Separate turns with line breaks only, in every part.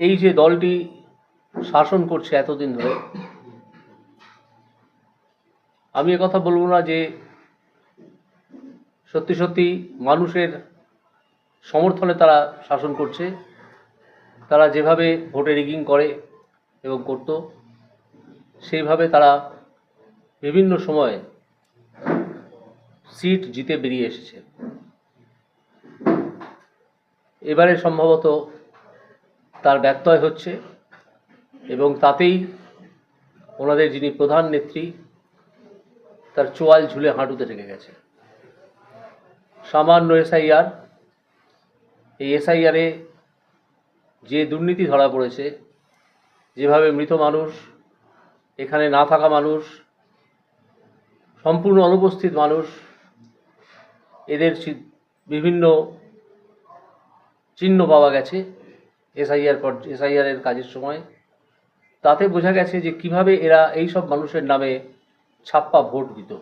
এই যে দলটি শাসন করছে এতদিন ধরে, আমি কথা বলব না যে সত্যি সত্যি মানুষের সমর্থনে তারা শাসন করছে, তারা যেভাবে ভোটে রিগিং করে এবং করত, সেইভাবে তারা বিভিন্ন সময়ে সিট জিতে বেরিয়ে এসেছে। এবারে সম্ভবত তার ব্যত্যয় হচ্ছে এবং তাতেই ওনাদের যিনি প্রধান নেত্রী, তার চোয়াল ঝুলে হাঁটুতে ঢেকে গেছে। সামান্য এসআইআর, এই এসআইআরে যে দুর্নীতি ধরা পড়েছে, যেভাবে মৃত মানুষ, এখানে না থাকা মানুষ, সম্পূর্ণ অনুপস্থিত মানুষ, এদের বিভিন্ন চিহ্ন পাওয়া গেছে। এসআইআর পর, এসআইআর এর কাজের সময়। তাতে বোঝা গেছে যে কীভাবে এরা এই সব মানুষের নামে ছাপ্পা ভোট দিত।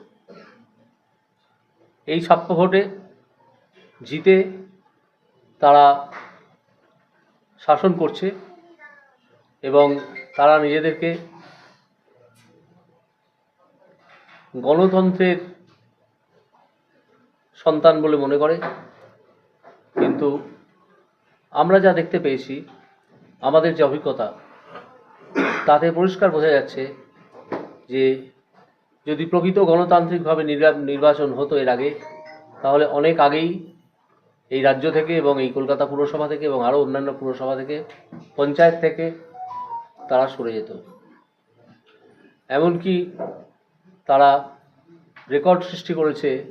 এই ছাপ্পা ভোটে জিতে তারা শাসন করছে এবং তারা নিজেদেরকে গণতন্ত্রের সন্তান বলে মনে করে। কিন্তু আমরা যা দেখতে পেয়েছি, আমাদের যে অভিজ্ঞতা, তাতে পরিষ্কার বোঝা যাচ্ছে যে যদি প্রকৃত গণতান্ত্রিকভাবে নির্বা- নির্বাচন হতো এর আগে, তাহলে অনেক আগেই এই রাজ্য থেকে এবং এই কলকাতা পুরসভা থেকে এবং আরও অন্যান্য পুরসভা থেকে, পঞ্চায়েত থেকে তারা সরে যেত। এমনকি তারা রেকর্ড সৃষ্টি করেছে,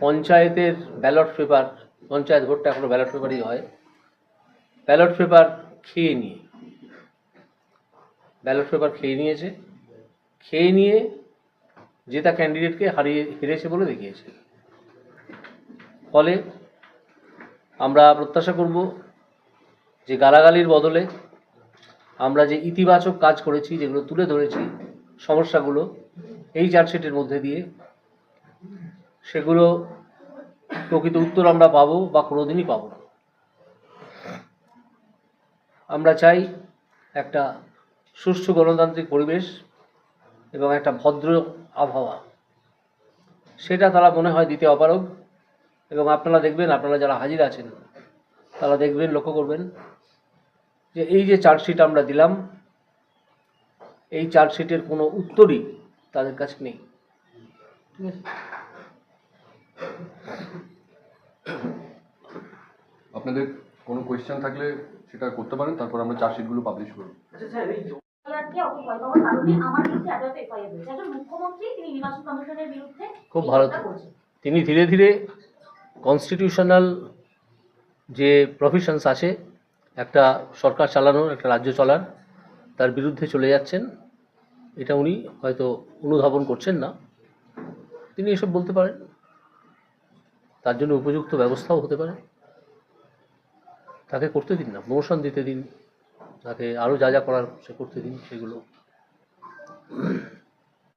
পঞ্চায়েতের ব্যালট পেপার, পঞ্চায়েত ভোটটা এখনও ব্যালট পেপারই হয় ব্যালট পেপার খেয়ে নিয়ে, ব্যালট পেপার খেয়ে নিয়েছে, খেয়ে নিয়ে জেতা ক্যান্ডিডেটকে হারিয়ে হেরেছে বলে দেখিয়েছে। ফলে আমরা প্রত্যাশা করব যে গালাগালির বদলে আমরা যে ইতিবাচক কাজ করেছি, যেগুলো তুলে ধরেছি, সমস্যাগুলো এই চার্জশিটের মধ্যে দিয়ে, সেগুলো প্রকৃত উত্তর আমরা পাবো বা কোনোদিনই পাবো না। আমরা চাই একটা সুষ্ঠু গণতান্ত্রিক পরিবেশ এবং একটা ভদ্র আবহাওয়া। সেটা তারা মনে হয় দিতে অপারগ এবং আপনারা দেখবেন, আপনারা যারা হাজির আছেন, তারা দেখবেন, লক্ষ্য করবেন যে এই যে চার্জশিট আমরা দিলাম, এই চার্জশিটের কোনো উত্তরই তাদের কাছে নেই।
আপনাদের কোনো কোয়েশ্চেন থাকলে সেটা করতে পারেন তারপর আমরা চার্জশিটগুলো পাবলিশ করব।
বিরুদ্ধে
খুব ভালো তিনি ধীরে ধীরে কনস্টিটিউশনাল যে প্রফেশনস আছে একটা সরকার চালানোর একটা রাজ্য চলার তার বিরুদ্ধে চলে যাচ্ছেন। এটা উনি হয়তো অনুধাবন করছেন না। তিনি এসব বলতে পারেন। তার জন্য উপযুক্ত ব্যবস্থাও হতে পারে। তাকে করতে দিন না প্রমোশন দিতে দিন, তাকে আরও যা যা করার সে করতে দিন, সেগুলো।